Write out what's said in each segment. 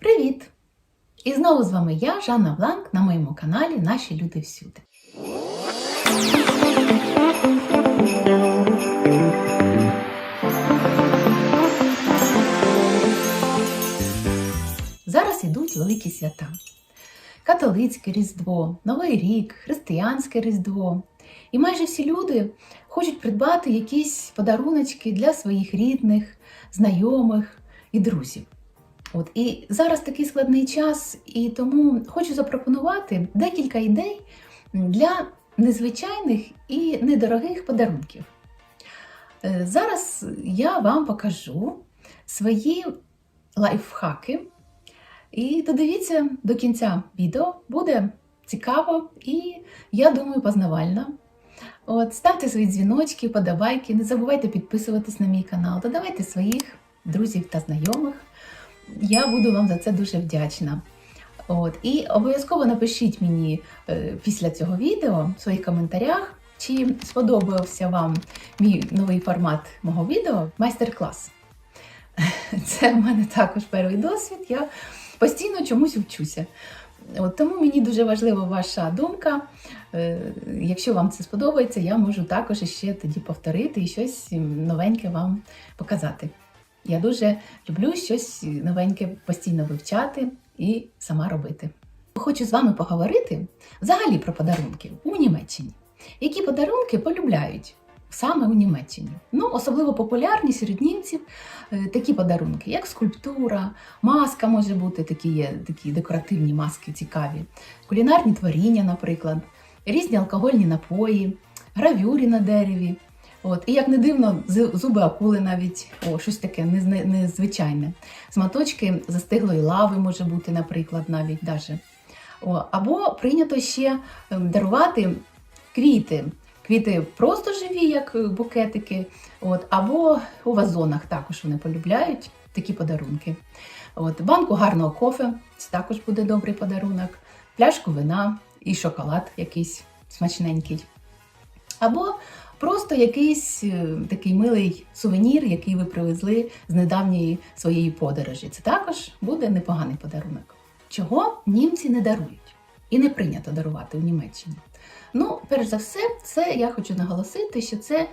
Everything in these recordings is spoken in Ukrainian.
Привіт! І знову з вами я, Жанна Бланк, на моєму каналі Наші люди всюди. Зараз ідуть великі свята. Католицьке Різдво, Новий рік, християнське Різдво. І майже всі люди хочуть придбати якісь подаруночки для своїх рідних, знайомих і друзів. От і зараз такий складний час, і тому хочу запропонувати декілька ідей для незвичайних і недорогих подарунків. Е, Зараз я вам покажу свої лайфхаки. І додивіться до кінця відео, буде цікаво і, я думаю, познавально. От, ставте свої дзвіночки, подавайки, не забувайте підписуватись на мій канал, додавайте своїх друзів та знайомих. Я буду вам за це дуже вдячна. От, і обов'язково напишіть мені е, після цього відео в своїх коментарях, чи сподобався вам мій новий формат мого відео майстер-клас. Це в мене також перший досвід. Я постійно чомусь вчуся. От, тому мені дуже важлива ваша думка. Е, Якщо вам це сподобається, я можу також ще тоді повторити і щось новеньке вам показати. Я дуже люблю щось новеньке постійно вивчати і сама робити. Хочу з вами поговорити взагалі про подарунки у Німеччині. Які подарунки полюбляють саме у Німеччині? Ну, особливо популярні серед німців е, такі подарунки, як скульптура, маска може бути, такі є такі декоративні маски цікаві, кулінарні творіння, наприклад, різні алкогольні напої, гравюрі на дереві. От, і як не дивно, зуби акули навіть, о, щось таке незвичайне. Сматочки застиглої лави може бути, наприклад, навіть даже. О, або прийнято ще ем, дарувати квіти. Квіти просто живі, як е, букетики, от, або у вазонах також вони полюбляють такі подарунки. От, банку гарного кофе це також буде добрий подарунок, пляшку вина і шоколад якийсь смачненький. Або просто якийсь е, такий милий сувенір, який ви привезли з недавньої своєї подорожі. Це також буде непоганий подарунок. Чого німці не дарують і не прийнято дарувати в Німеччині? Ну, перш за все, це я хочу наголосити, що це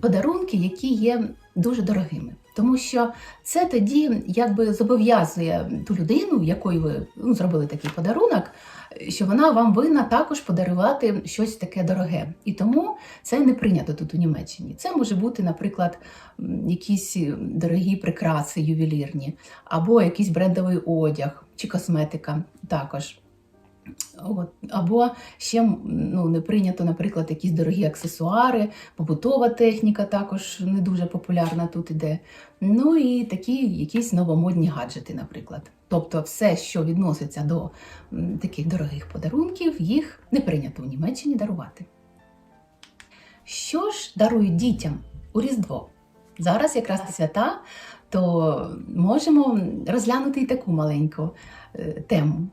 подарунки, які є дуже дорогими. Тому що це тоді якби зобов'язує ту людину, якої ви ну, зробили такий подарунок, що вона вам винна також подарувати щось таке дороге. І тому це не прийнято тут у Німеччині. Це може бути, наприклад, якісь дорогі прикраси ювелірні, або якийсь брендовий одяг чи косметика також. От. Або ще ну, не прийнято, наприклад, якісь дорогі аксесуари, побутова техніка також не дуже популярна тут іде. Ну і такі якісь новомодні гаджети, наприклад. Тобто все, що відноситься до таких дорогих подарунків, їх не прийнято у Німеччині дарувати. Що ж дарують дітям у Різдво? Зараз якраз свята, то можемо розглянути і таку маленьку е, тему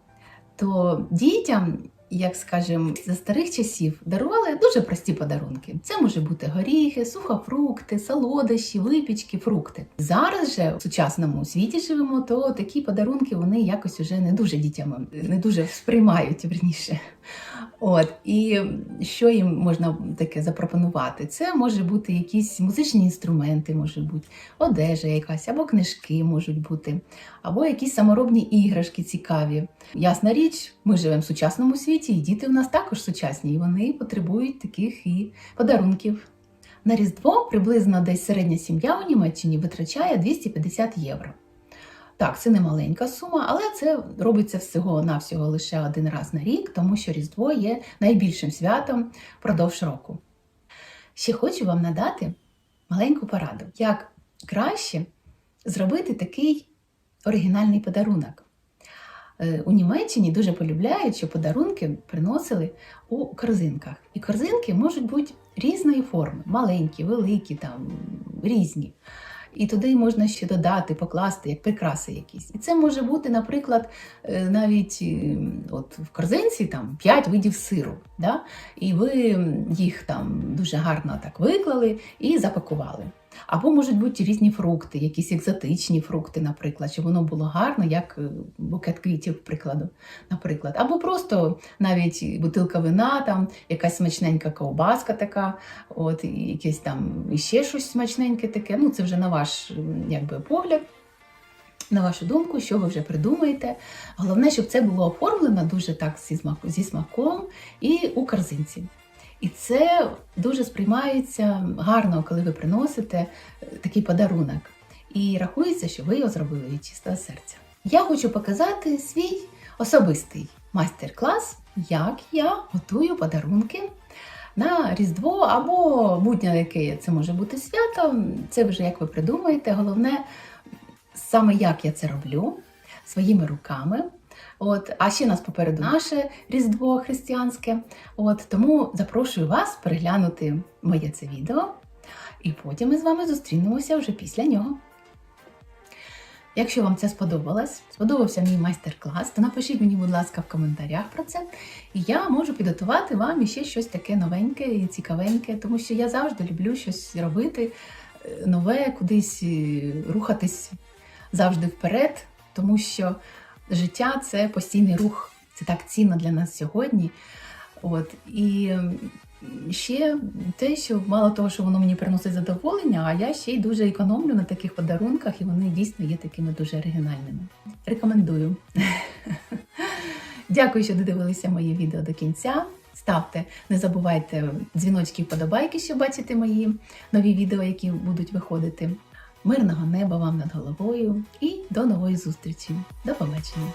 то дітям, як скажемо, за старих часів дарували дуже прості подарунки. Це може бути горіхи, сухофрукти, солодощі, випічки, фрукти. Зараз же в сучасному світі живемо, то такі подарунки вони якось уже не дуже дітям не дуже сприймають верніше. От і що їм можна таке запропонувати? Це може бути якісь музичні інструменти, може бути одежа якась, або книжки можуть бути, або якісь саморобні іграшки цікаві. Ясна річ, ми живемо в сучасному світі, і діти у нас також сучасні, і вони потребують таких і подарунків. На Різдво приблизно десь середня сім'я у Німеччині витрачає 250 євро. Так, це не маленька сума, але це робиться всього-навсього лише один раз на рік, тому що Різдво є найбільшим святом впродовж року. Ще хочу вам надати маленьку пораду, як краще зробити такий оригінальний подарунок. Е, У Німеччині дуже полюбляють, що подарунки приносили у корзинках. І корзинки можуть бути різної форми: маленькі, великі, там різні. І туди можна ще додати, покласти як прикраси якісь. І це може бути, наприклад, е, навіть е, от в корзинці там 5 видів сиру. Да? І ви їх там дуже гарно так виклали і запакували. Або можуть бути різні фрукти, якісь екзотичні фрукти, наприклад, щоб воно було гарно, як е, букет квітів, прикладу, наприклад. Або просто навіть бутилка вина, там якась смачненька ковбаска така, от, якесь там іще щось смачненьке таке. Ну, це вже на ваш якби, погляд. На вашу думку, що ви вже придумаєте. Головне, щоб це було оформлено дуже так зі смаком і у корзинці. І це дуже сприймається гарно, коли ви приносите е, такий подарунок. І рахується, що ви його зробили від чистого серця. Я хочу показати свій особистий майстер-клас, як я готую подарунки на Різдво або будь-яке це може бути свято. Це вже як ви придумаєте. Головне, саме як я це роблю своїми руками. От, а ще нас попереду наше Різдво християнське. От, тому запрошую вас переглянути моє це відео, і потім ми з вами зустрінемося вже після нього. Якщо вам це сподобалось, сподобався мій майстер-клас, то напишіть мені, будь ласка, в коментарях про це. І я можу підготувати вам іще щось таке новеньке і цікавеньке, тому що я завжди люблю щось робити е, нове, кудись е, рухатись завжди вперед, тому що життя це постійний рух, це так цінно для нас сьогодні. От і ще те, що мало того, що воно мені приносить задоволення, а я ще й дуже економлю на таких подарунках, і вони дійсно є такими дуже оригінальними. Рекомендую. Дякую, що додивилися моє відео до кінця. Ставте, не забувайте дзвіночки вподобайки, щоб бачити мої нові відео, які будуть виходити. Мирного неба вам над головою і до нової зустрічі. До побачення!